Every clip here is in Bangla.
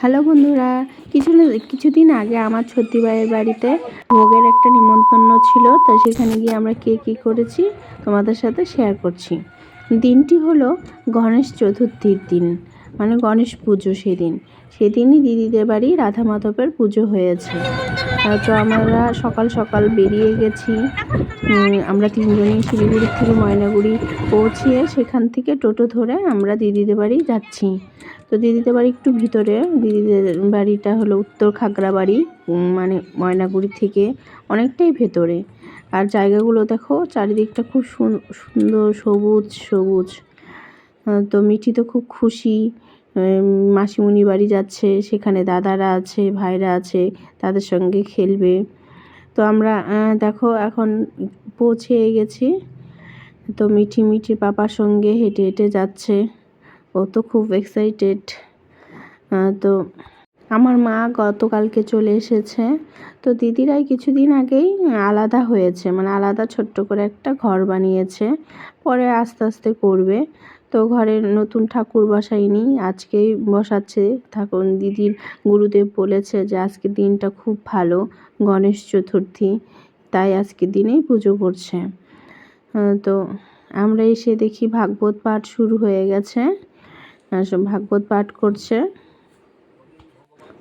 হ্যালো বন্ধুরা, কিছু কিছুদিন আগে আমার ভাইয়ের বাড়িতে ভোগের একটা নিমন্ত্রণ ছিল, তো সেখানে গিয়ে আমরা কে কী করেছি তোমাদের সাথে শেয়ার করছি। দিনটি হলো গণেশ চতুর্থীর দিন মানে গণেশ পুজো সেদিন। সেদিনই দিদিদের বাড়ি রাধা মাধবের পুজো হয়েছে। তো আমরা সকাল সকাল বেরিয়ে গেছি। আমরা তিনজনই শিলিগুড়ি থেকে ময়নাগুড়ি পৌঁছিয়ে সেখান থেকে টোটো ধরে আমরা দিদিদের বাড়ি যাচ্ছি। তো দিদিদের বাড়ি একটু ভিতরে, দিদিদের বাড়িটা হলো উত্তর খাগড়াবাড়ি মানে ময়নাগুড়ি থেকে অনেকটাই ভেতরে। আর জায়গাগুলো দেখো, চারিদিকটা খুব সুন্দর সবুজ সবুজ। তো মিঠি তো খুব খুশি। মাসিমণি বাড়ি যাচ্ছে, সেখানে দাদারা আছে, ভাইরা আছে, তাদের সঙ্গে খেলবে। তো আমরা দেখো এখন পৌঁছে গেছি। তো মিঠি মিঠি পাপার সঙ্গে হেঁটে হেঁটে যাচ্ছে। ও তো খুব এক্সাইটেড তো আমার মা গতকালকে চলে এসেছে। তো দিদিরাই কিছুদিন আগেই আলাদা হয়েছে মানে আলাদা ছোট্ট করে একটা ঘর বানিয়েছে। পরে আস্তে আস্তে করবে। তো ঘরের নতুন ঠাকুর বসাইনি আজকেই বসাচ্ছে ঠাকুর, দিদির গুরুদেব বলেছে যে আজকে দিনটা খুব ভালো, গণেশ চতুর্থী, তাই আজকে দিনেই পুজো করছে। তো আমরা এসে দেখি ভাগবত পাঠ শুরু হয়ে গেছে ভাগবত পাঠ করছে,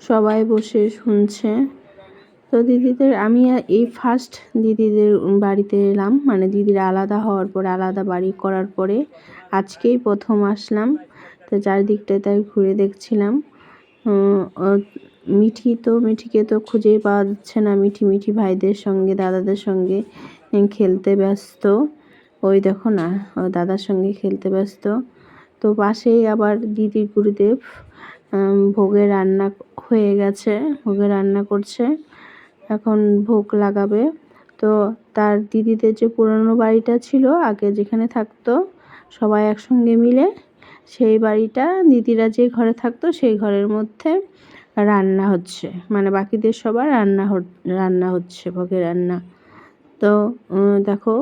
সবাই বসে শুনছে। তো দিদিদের, আমি এই ফার্স্ট দিদিদের বাড়িতে এলাম। মানে দিদির আলাদা হওয়ার পরে, আলাদা বাড়ি করার পরে আজকেই প্রথম আসলাম। তো চারিদিকটায় তাই ঘুরে দেখছিলাম। মিঠি তো, মিঠিকে তো খুঁজেই পাওয়া যাচ্ছে না। মিঠি মিঠি ভাইদের সঙ্গে, দাদাদের সঙ্গে খেলতে ব্যস্ত। ওই দেখো না, ও দাদার সঙ্গে খেলতে ব্যস্ত। তো পাশেই আবার দিদি, গুরুদেব ভোগে রান্না হয়ে গেছে, ভোগে রান্না করছে। এখন ভোগ লাগাবে। তো তার দিদিদের যে পুরনো বাড়িটা ছিল, আগে যেখানে থাকতো, সবাই একসঙ্গে মিলে সেই বাড়িটা, দিদিরা যে ঘরে থাকতো সেই ঘরের মধ্যে রান্না হচ্ছে। মানে বাকিদের সবার রান্না রান্না হচ্ছে ভোগে রান্না। তো দেখো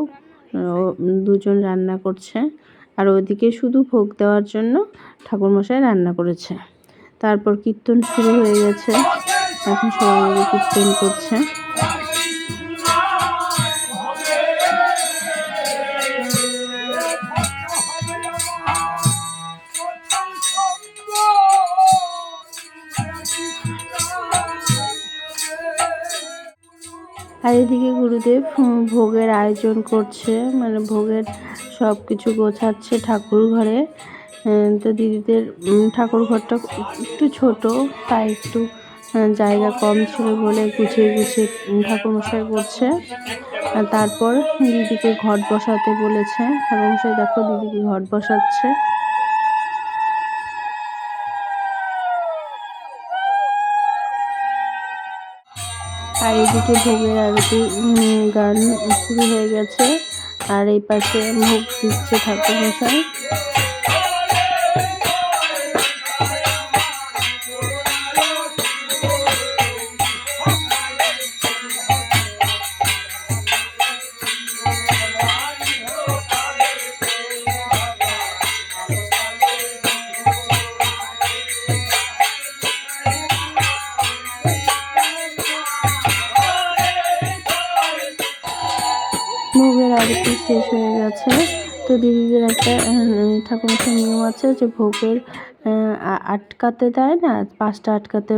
দুজন রান্না করছে। আর ওদিকে শুধু ভোগ দেওয়ার জন্য ঠাকুরমশাই রান্না করেছে। তারপর কীর্তন শুরু হয়ে গেছে। এখন সবাই মিলে কীর্তন করছে। আর এদিকে গুরুদেব ভোগের আয়োজন করছে মানে ভোগের সব কিছু গোছাচ্ছে ঠাকুর ঘরে। তো দিদিদের ঠাকুর ঘরটা একটু ছোট, তাই একটু জায়গা কম ছিল বলে গুছিয়ে গুছিয়ে ঠাকুরমশাই করছে তারপর দিদিকে ঘট বসাতে বলেছে। ঠাকুরমশাই, দেখো দিদিকে ঘট বসাচ্ছে। আর এদিকে ভোগের আরতি গান শুরু হয়ে গেছে। আর এই পাশে ভোগ দিচ্ছে ঠাকুর ভোগের আরতি শেষ হয়ে গেছে। তো দিদিদের একটা ঠাকুরমশাই নিয়ম আছে যে ভোগের আটকাতে দেয় না, পাঁচটা আটকাতে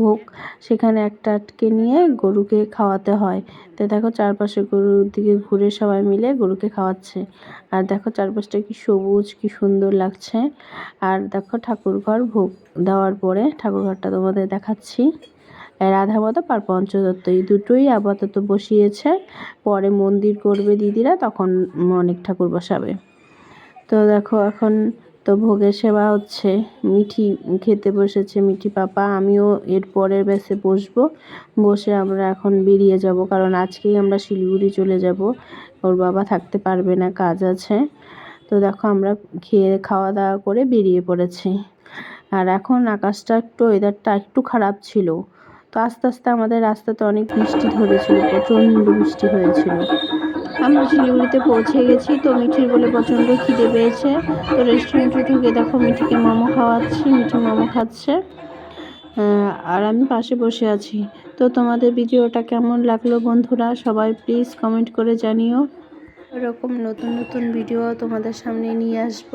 ভোগ। সেখানে একটা আটকে নিয়ে গরুকে খাওয়াতে হয়। তো দেখো চারপাশে গরুর দিকে ঘুরে সবাই মিলে গরুকে খাওয়াচ্ছে। আর দেখো চারপাশটা কি সবুজ, কি সুন্দর লাগছে। আর দেখো ঠাকুরঘর ভোগ দেওয়ার পরে ঠাকুরঘরটা তোমাদের দেখাচ্ছি। রাধা মাধব আর পঞ্চদত্ত এই দুটোই আপাতত বসিয়েছে। পরে মন্দির করবে দিদিরা, তখন অনেক ঠাকুর বসাবে। তো দেখো এখন তো ভোগের সেবা হচ্ছে। মিঠি খেতে বসেছে, মিঠি পাপা। আমিও এর পরের ব্যাসে বসবো। বসে আমরা এখন বেরিয়ে যাব, কারণ আজকেই আমরা শিলিগুড়ি চলে যাব। ওর বাবা থাকতে পারবে না, কাজ আছে। তো দেখো আমরা খেয়ে খাওয়া দাওয়া করে বেরিয়ে পড়েছি। আর এখন আকাশটা একটু ওয়েদারটা একটু খারাপ ছিল। তো আস্তে আস্তে আমাদের রাস্তাতে অনেক বৃষ্টি ধরেছিল, প্রচণ্ড বৃষ্টি হয়েছিল। আমরা শিলিগুড়িতে পৌঁছে গেছি তো, মিঠির বলে প্রচণ্ড খিদে পেয়েছে। তো রেস্টুরেন্টে ঢুকে দেখো, মিঠিকে মোমো খাওয়াচ্ছি, মিঠি মোমো খাচ্ছে। আর আমি পাশে বসে আছি। তো তোমাদের ভিডিওটা কেমন লাগল বন্ধুরা? সবাই প্লিজ কমেন্ট করে জানিও। এরকম নতুন নতুন ভিডিও তোমাদের সামনে নিয়ে আসব।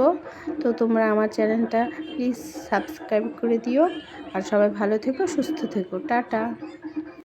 তো তোমরা আমার চ্যানেলটা প্লিজ সাবস্ক্রাইব করে দিও। আর সবাই ভালো থেকো, সুস্থ থেকো। টাটা।